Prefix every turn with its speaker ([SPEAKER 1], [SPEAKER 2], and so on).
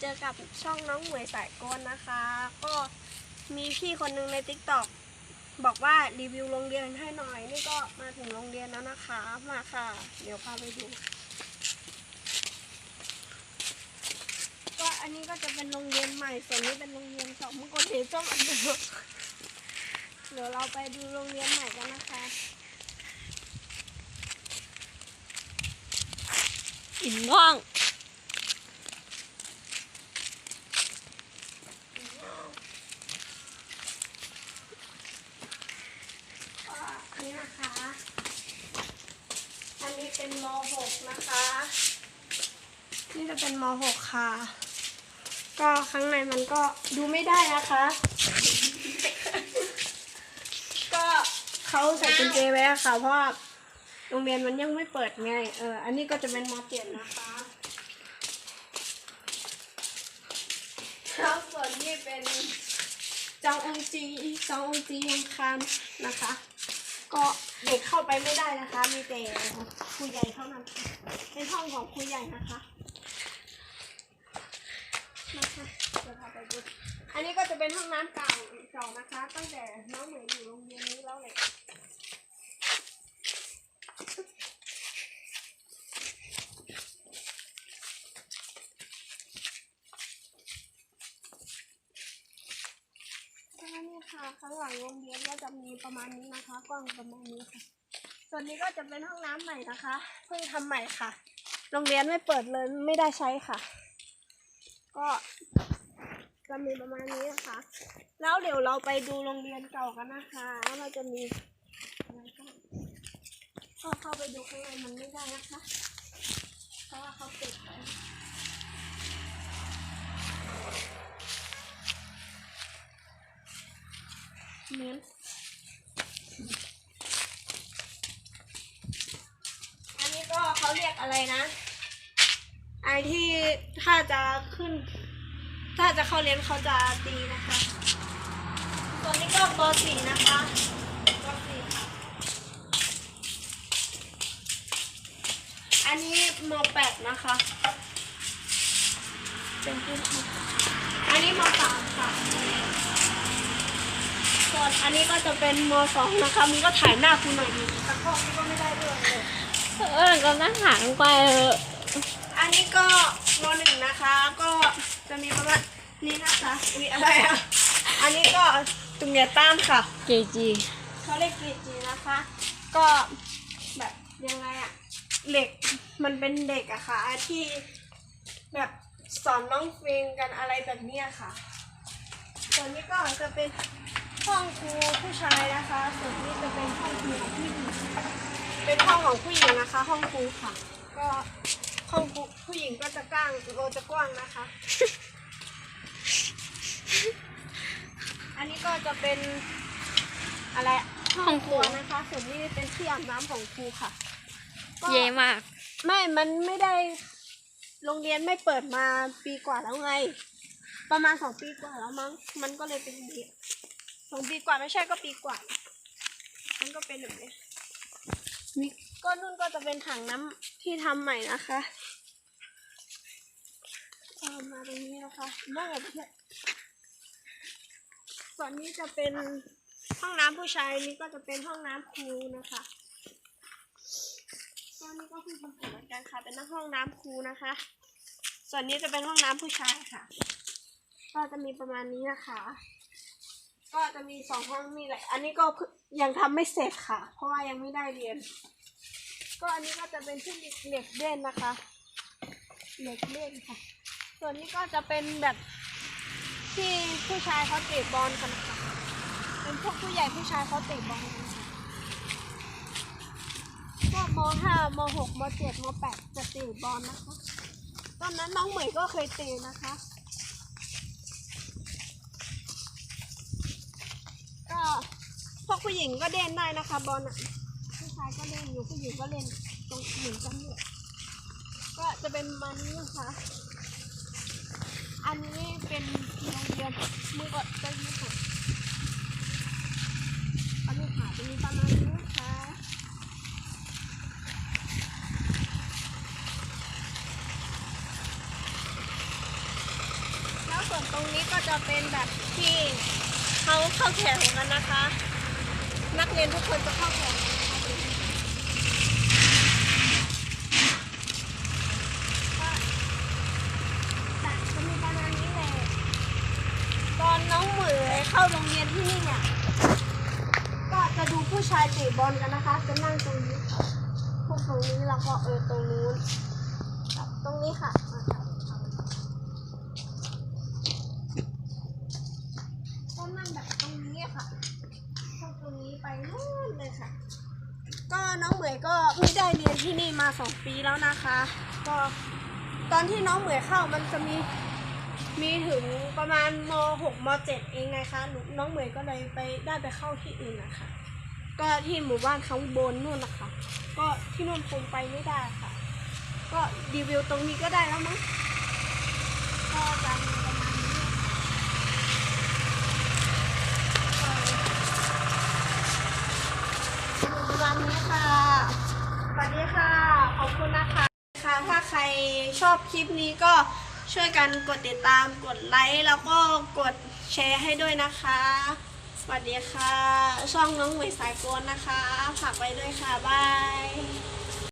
[SPEAKER 1] เจอกับช่องน้องหมวยสายโกนนะคะ ก็มีพี่คนหนึงใน t ิ k t o k บอกว่ารีวิวโรงเรียนให้หน่อย นี่ก็มาถึงโรงเรียนแล้วนะคะ มาค่ะ เดี๋ยวพาไปดู ก็อันนี้ก็จะเป็นโรงเรียนใหม่ ส่วนนี้เป็นโรงเรียนเก่าเมื่อก่อนเห็นจ้องอันเดิมเดี๋ยวเราไปดูโรงเรียนใหม่กันนะคะ
[SPEAKER 2] อินง่อง
[SPEAKER 1] ก็อั นนี้นะคะ อันนี้เป็นม .6 นะคะ นี่จะเป็นม .6 ค่ะ ก็ข้างในมันก็ดูไม่ได้นะคะ ก็เขาใส่กุญแจไว้อะค่ะ เพราะว่าโรงเรียนมันยังไม่เปิดไง เออ อันนี้ก็จะเป็นม .7 นะคะแล้วส่วนนี้เป็นจององจีจององจียังคันนะคะ ก็ เด็กเข้าไปไม่ได้นะคะ มีแต่ครูใหญ่เท่านั้นเป็นห้องของครูใหญ่นะคะนะคะเดี๋ยวพาไปดูอันนี้ก็จะเป็นห้องน้ำเก่าเก่านะคะ ตั้งแต่น้องเหมยอยู่โรงเรียนนี้แล้วเลยก็นี่ค่ะ ข้างหลังโรงเรียนก็จะมีประมาณนี้นะคะ กว้างประมาณนี้ค่ะ ส่วนนี้ก็จะเป็นห้องน้ำใหม่นะคะเพิ่งทำใหม่ค่ะ โรงเรียนไม่เปิดเลยไม่ได้ใช้ค่ะ ก็จะมีประมาณนี้นะคะ แล้วเดี๋ยวเราไปดูโรงเรียนเก่ากันนะคะว่าเราจะมีอะไรบ้างก็เข้าไปดูข้างในมันไม่ได้นะคะ เพราะว่าเขาปิดไป เหมือนอันนี้ก็เขาเรียกอะไรนะไอที่ถ้าจะขึ้น ถ้าจะเข้าเรียนเขาจะตีนะคะส่วนนี้ก็ป .4 นะคะป .4 ค่ะอันนี้ม .8 นะคะเป็นพื้นอันนี้ม .3 ค่ะ ส่วนอันนี้ก็จะเป็นม .2 นะคะมึงก็ถ่ายหน้าคุณหน่อยดิตะกล้องนี่ก็ไม่ได้ด้วยเลย
[SPEAKER 2] เออก็นั่งหางไปเออ
[SPEAKER 1] อันนี้ก็มหนึ่งนะคะ ก็จะมีประมาณนี้นะคะมีอะไรอะอันนี้ก็ตุงเนียต้านค่ะ
[SPEAKER 2] เจจี
[SPEAKER 1] เขาเรียกกีจีนะคะ ก็แบบยังไงอะเหล็กมันเป็นเด็กอะค่ะที่แบบสอนน้องเฟงกันอะไรแบบเนี้ยค่ะส่วนนี้ก็จะเป็น ห้องครูผู้ชายนะคะส่วนนี้จะเป็นห้องครูของผู้หญิงเป็นห้องของผู้หญิงนะคะ ห้องครูค่ะ ก็ห้องครูผู้หญิงก็จะกว้างโอจะกว้างนะคะ อันนี้ก็จะเป็นอะไรอะ
[SPEAKER 2] ห้องครู
[SPEAKER 1] นะคะ ส่วนนี้เป็นที่อาบน้ำของครูค่ะก็
[SPEAKER 2] เย่มาก
[SPEAKER 1] ไม่มันไม่ได้ โรงเรียนไม่เปิดมาปีกว่าแล้วไง ประมาณสองปีกว่าแล้วมั้งมันก็เลยเป็นอย่างนี้ สองปีกว่าไม่ใช่ก็ปีกว่า มันก็เป็นแบบนี้นี่ก็นุ่นก็จะเป็นถังน้ำที่ทำใหม่นะคะเอามาตรงนี้นะคะบ้าแบบนี้ส่วนนี้จะเป็นห้องน้ำผู้ชายนี่ก็จะเป็นห้องน้ำครูนะคะตอนนี้ก็เพิ่งทำเสร็จเหมือนกันค่ะ เป็นห้องน้ำครูนะคะ ส่วนนี้จะเป็นห้องน้ำผู้ชายค่ะ ก็จะมีประมาณนี้นะคะ ก็จะมีสองห้องมีแหละ อันนี้ก็ยังทำไม่เสร็จค่ะ เพราะว่ายังไม่ได้เรียน ก็อันนี้ก็จะเป็นที่เหล็กเล่นนะคะ เหล็กเล่นค่ะ ส่วนนี้ก็จะเป็นแบบที่ผู้ชายเขาเตะบอลกันค่ะ เป็นพวกผู้ใหญ่ผู้ชายเขาเตะบอลกันค่ะก็มห้ามหกมเจ็ดมแปดจะเตะบอลนะคะ ตอนนั้นน้องเหมยก็เคยเตะนะคะ พวกผู้หญิงก็เล่นได้นะคะ บอลอะผู้ชายก็เล่นอยู่ผู้หญิงก็เล่นตรงเหมือนกันเลยก็จะเป็นมันนะคะอันนี้เป็นโรงเรียนมือกดใจมือกดอันนี้ค่ะจะมีประมาณนี้นะคะส่วนตรงนี้ก็จะเป็นแบบที่ เขาเข้าแถวกันนะคะ นักเรียนทุกคนจะเข้าแถวกันก็จะมีประมาณนี้แหละตอนน้องเหมยเข้าโรงเรียนที่นี่เนี่ย ก็จะดูผู้ชายเตะบอลกันนะคะ จะนั่งตรงนี้ค่ะพวกตรงนี้แล้วก็เออตรงนู้นกับตรงนี้ค่ะมาค่ะก็นั่งแบบตรงนี้ค่ะพวกตรงนี้ไปนู่นเลยค่ะ ก็ น้องเหมยก็ไม่ได้เรียนที่นี่มาสองปีแล้วนะคะ ก็ตอนที่น้องเหมยเข้ามันจะมีมีถึงประมาณม .6 ม .7 เองไงคะหนูน้องเหมยก็เลยไปได้ไปเข้าที่อื่นนะคะ ก็ที่หมู่บ้านข้างบนนู่นนะคะ ก็ที่นู่นคงไปไม่ได้ค่ะ ก็รีวิวตรงนี้ก็ได้แล้วมั้งก็จะมีประมาณนี้ค่ะประมาณ นี้ค่ะ สวัสดีค่ะ ขอบคุณนะคะค่ะถ้าใครชอบคลิปนี้ก็ช่วยกันกดติดตาม กดไลค์ แล้วก็กดแชร์ให้ด้วยนะคะ สวัสดีค่ะ ช่องน้องเหมยสายโกนนะคะ ฝากไว้ด้วยค่ะ บาย